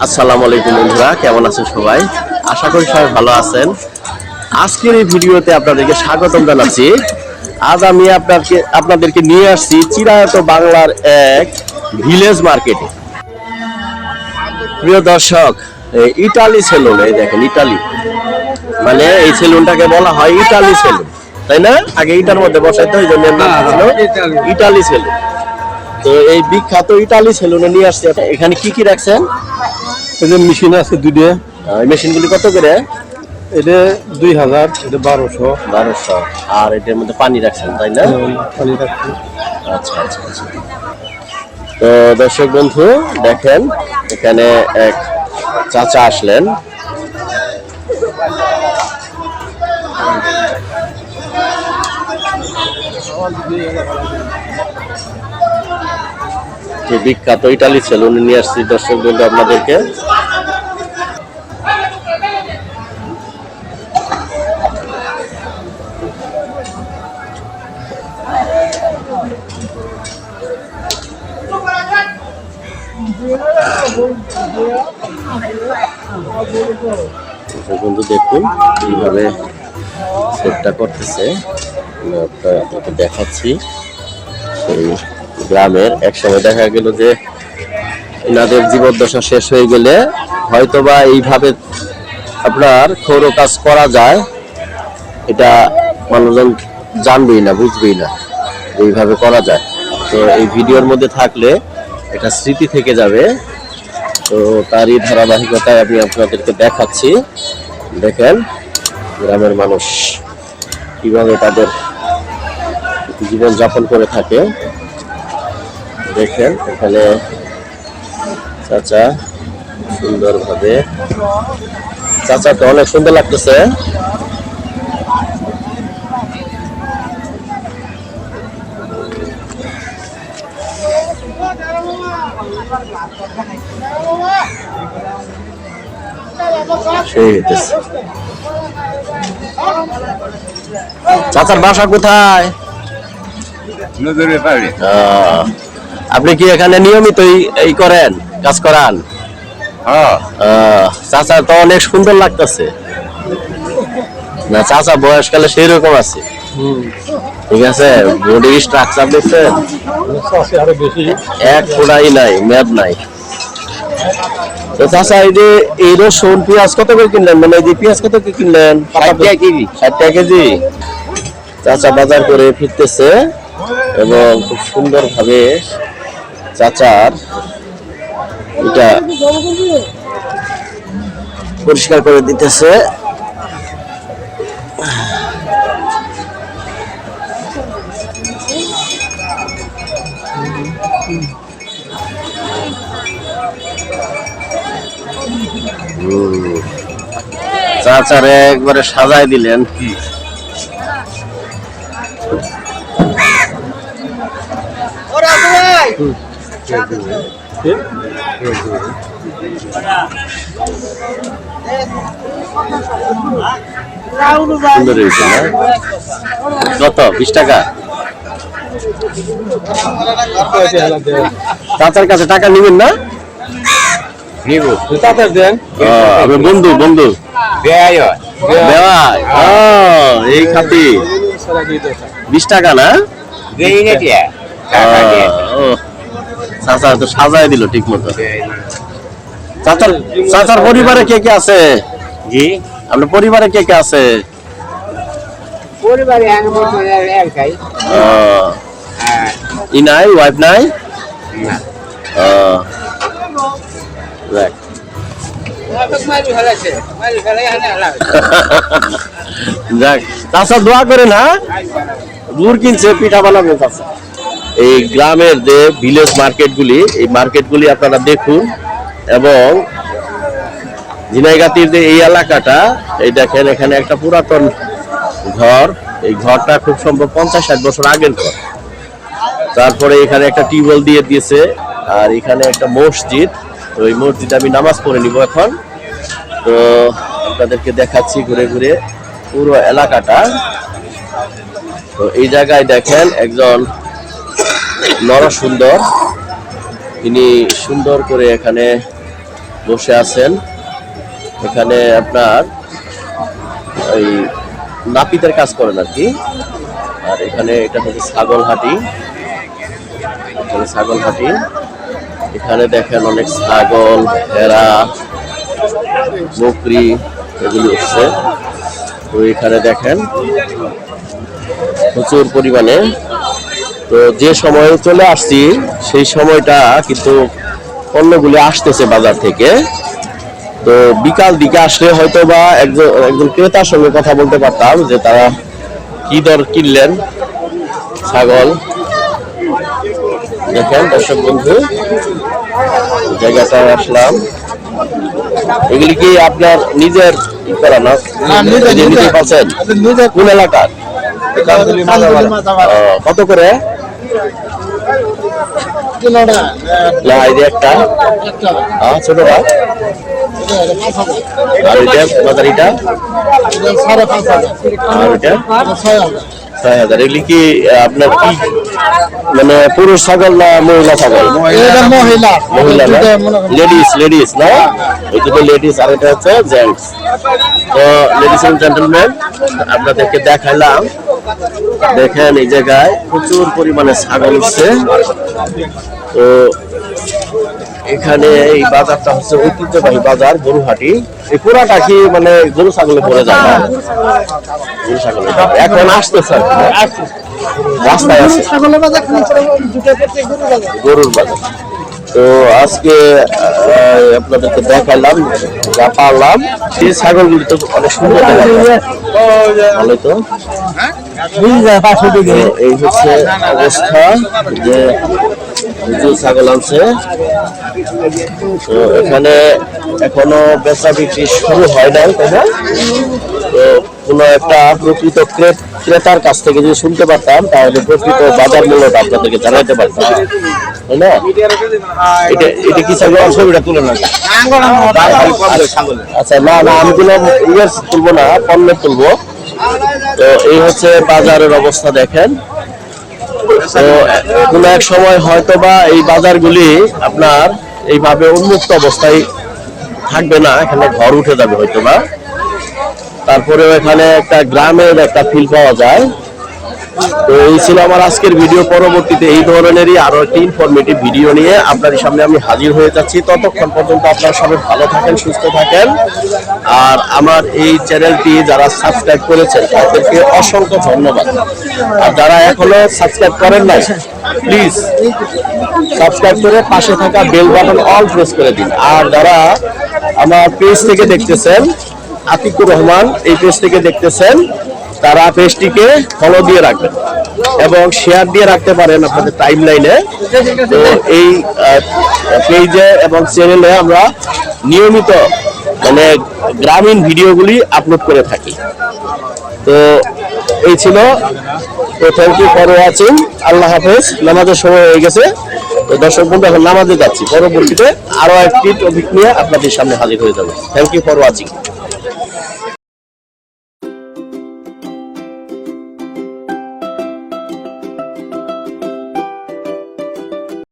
আসসালামু আলাইকুম বন্ধুরা, কেমন আছেন সবাই? আশা করি সবাই ভালো আছেন। আজকের এই ভিডিওতে আপনাদেরকে স্বাগতম জানাচ্ছি। আজ আমি আপনাকে আপনাদেরকে নিয়ে আসছি চিরায়ত বাংলার এক ভিলেজ মার্কেটে। প্রিয় দর্শক ইটালি সেলুন, এই দেখেন ইটালি। মানে এই সেলুনটাকে বলা হয় ইটালি সেলুন, তাই না? আগে ইটার মধ্যে বসাইতো ওই জন্য ইটালি সেলুন। তো এই বিখ্যাত ইটালি সেলুনে নিয়ে আসছি। এখানে কি কি রাখছেন? এই যে মেশিন আছে দুইটা। এই মেশিনগুলি কত করে? এটা দুই হাজার এটা বারোশো। বারোশো। আর এটার মধ্যে পানি রাখছেন তাই না? পানি রাখছি। আচ্ছা আচ্ছা আচ্ছা। তো দর্শক বন্ধু দেখেন এখানে এক চাচা আসলেন। যে বিখ্যাত ইটালি সেলুনে নিয়ে আসছি দর্শক বন্ধু আপনাদেরকে। বন্ধু, দেখুন কীভাবে সেটটা করতেছে। আপনাকে দেখাচ্ছি। সেই গ্রামের এক সময় দেখা গেল যে এনাদের জীবদ্দশা শেষ হয়ে গেলে হয়তোবা এইভাবে আপনার ক্ষৌর কাজ করা যায়। এটা মানুষজন জানবেই না, বুঝবেই না এইভাবে করা যায়। তো এই ভিডিওর মধ্যে থাকলে এটা স্মৃতি থেকে যাবে। তো তারই ধারাবাহিকতায় আমি আপনাদেরকে দেখাচ্ছি। দেখেন গ্রামের মানুষ কীভাবে তাদের জীবন যাপন করে থাকে। দেখেন এখানে চাচা সুন্দরভাবে চাচা তো অনেক সুন্দর লাগতেছে। চাচার বাসা কোথায়? নজরে আপনি কি এখানে নিয়মিতই এই করেন? কাজ করান? হ্যাঁ। চাচা তো অনেক সুন্দর লাগতেছে। না চাচা বয়সকালে সেই রকম আছে। ঠিক আছে? বডি স্ট্রাকচার দেখছেন? এক নাই মেদ নাই। তো চাচা এই যে এই রসুন পেঁয়াজ কত করে কিনলেন? মানে এই যে পেঁয়াজ কত করে কিনলেন? কেজি। ষাট টাকা কেজি? চাচা বাজার করে ফিরতেছে এবং খুব সুন্দর ভাবে চাচার এটা পরিষ্কার করে দিতেছে। চাচারে একবারে সাজায় দিলেন। সুন্দর হয়েছে কত? বিশ টাকা? চাচার কাছে টাকা নিবেন না? বন্ধু বন্ধু। এই খাতি বিশ টাকা না? চাচা তো সাজায় দিল ঠিক মতো চাচার চাচার পরিবারে কে কে আছে? জি। আপনার পরিবারে কে কে আছে? পরিবারে আহ, ই নাই ওয়াইফ নাই? যাক। চাচা দোয়া করে না গুড় কিনছে পিঠা বানাবে চাচা। এই গ্রামের যে ভিলেজ মার্কেটগুলি এই মার্কেটগুলি আপনারা দেখুন এবং ঝিনাইগাতির যে এই এলাকাটা, এই দেখেন এখানে একটা পুরাতন ঘর। এই ঘরটা খুব সম্ভব পঞ্চাশ ষাট বছর আগের ঘর। তারপরে এখানে একটা টিউবওয়েল দিয়ে দিয়েছে, আর এখানে একটা মসজিদ। তো এই মসজিদে আমি নামাজ পড়ে নিব এখন। তো আপনাদেরকে দেখাচ্ছি ঘুরে ঘুরে পুরো এলাকাটা। তো এই জায়গায় দেখেন একজন নর সুন্দর। তিনি সুন্দর করে এখানে বসে আছেন। এখানে আপনার ওই নাপিতের কাজ করেন আর কি। আর এখানে এটা হচ্ছে ছাগল হাটি। এখানে ছাগল হাটি। এখানে দেখেন অনেক ছাগল, ভেড়া, বকরি এগুলি হচ্ছে। তো এখানে দেখেন প্রচুর পরিমাণে তো যে সময়ে চলে আসছি সেই সময়টা কিন্তু পণ্যগুলি আসতেছে বাজার থেকে। তো বিকাল দিকে আসলে হয়তো বা একজন একজন ক্রেতার সঙ্গে কথা বলতে পারতাম যে তারা কি দর কিনলেন? ছাগল। দেখেন দর্শক বন্ধু জায়গাটায় আসলাম। এগুলি কি আপনার নিজের করা না? নিজে নিজে পাচ্ছেন কোন এলাকার? কত করে? না এই যে একটা। হ্যাঁ আর এটা মাদারিটা আর এটা? ছয় হাজার। এগুলি কি আপনার কি? মানে পুরুষ ছাগল না মহিলা ছাগল? মহিলা। মহিলা লেডিস লেডিস না? এই দুটো লেডিস আর এটা হচ্ছে জেন্টস তো লেডিস এন্ড জেন্টলম্যান আপনাদেরকে দেখাইলাম দেখেন এই জায়গায় প্রচুর পরিমাণে ছাগল উঠছে। তো এখানে এই বাজারটা হচ্ছে ঐতিহ্যবাহী বাজার গরুহাটি। এই পুরাটা কি মানে গরু ছাগলে পড়ে যায় না? গরু ছাগলে এখন আসতেছে আর কি, রাস্তায় আছে। গরুর বাজার। তো আজকে আপনাদেরকে দেখালাম, যা পারলাম। সেই ছাগলগুলি তো অনেক সুন্দর। ভালো তো। এই হচ্ছে অবস্থা যে ছাগল আনছে। তো এখানে এখনও বেচা বিক্রি শুরু হয় নাই, তাই না? তো কোনো একটা প্রকৃত ক্রে- ক্রেতার কাছ থেকে যদি শুনতে পারতাম তাহলে প্রকৃত বাজার মূল্যটা আপনাদেরকে জানাতে পারতাম। তাই না? এটা এটা কি ছাগল? ছবিটা তুলে না আচ্ছা না না আমি কোনো ইয়ে তুলবো না পণ্য তুলবো। তো এই হচ্ছে বাজারের অবস্থা দেখেন। তো কোনো এক সময় হয়তো বা এই বাজারগুলি আপনার এইভাবে উন্মুক্ত অবস্থায় থাকবে না এখানে ঘর উঠে যাবে হয়তো বা তারপরেও এখানে একটা গ্রামের একটা ফিল পাওয়া যায়। তো এই ছিল আমার আজকের ভিডিও পরবর্তীতে এই ধরনেরই আরও একটি ইনফরমেটিভ ভিডিও নিয়ে আপনাদের সামনে আমি হাজির হয়ে যাচ্ছি। ততক্ষণ পর্যন্ত আপনারা সবাই ভালো থাকেন, সুস্থ থাকেন। আর আমার এই চ্যানেলটি যারা সাবস্ক্রাইব করেছেন, তাদেরকে অসংখ্য ধন্যবাদ। আর যারা এখনও সাবস্ক্রাইব করেন নাই প্লিজ সাবস্ক্রাইব করে পাশে থাকা বেল বাটন অল প্রেস করে দিন। আর যারা আমার পেজ থেকে দেখতেছেন আতিকুর রহমান এই পেজ দেখতেছেন, তারা পেজটিকে ফলো দিয়ে রাখবেন এবং শেয়ার দিয়ে রাখতে পারেন আপনাদের টাইম লাইনে তো এই পেজে এবং চ্যানেলে আমরা নিয়মিত মানে গ্রামীণ ভিডিওগুলি আপলোড করে থাকি। তো এই ছিল। তো থ্যাংক ইউ ফর ওয়াচিং আল্লাহ হাফেজ, নামাজের সময় হয়ে গেছে। তো দর্শক বন্ধু, এখন নামাজে যাচ্ছি। পরবর্তীতে আরও একটি টপিক নিয়ে আপনাদের সামনে হাজির হয়ে যাবে। Thank you for watching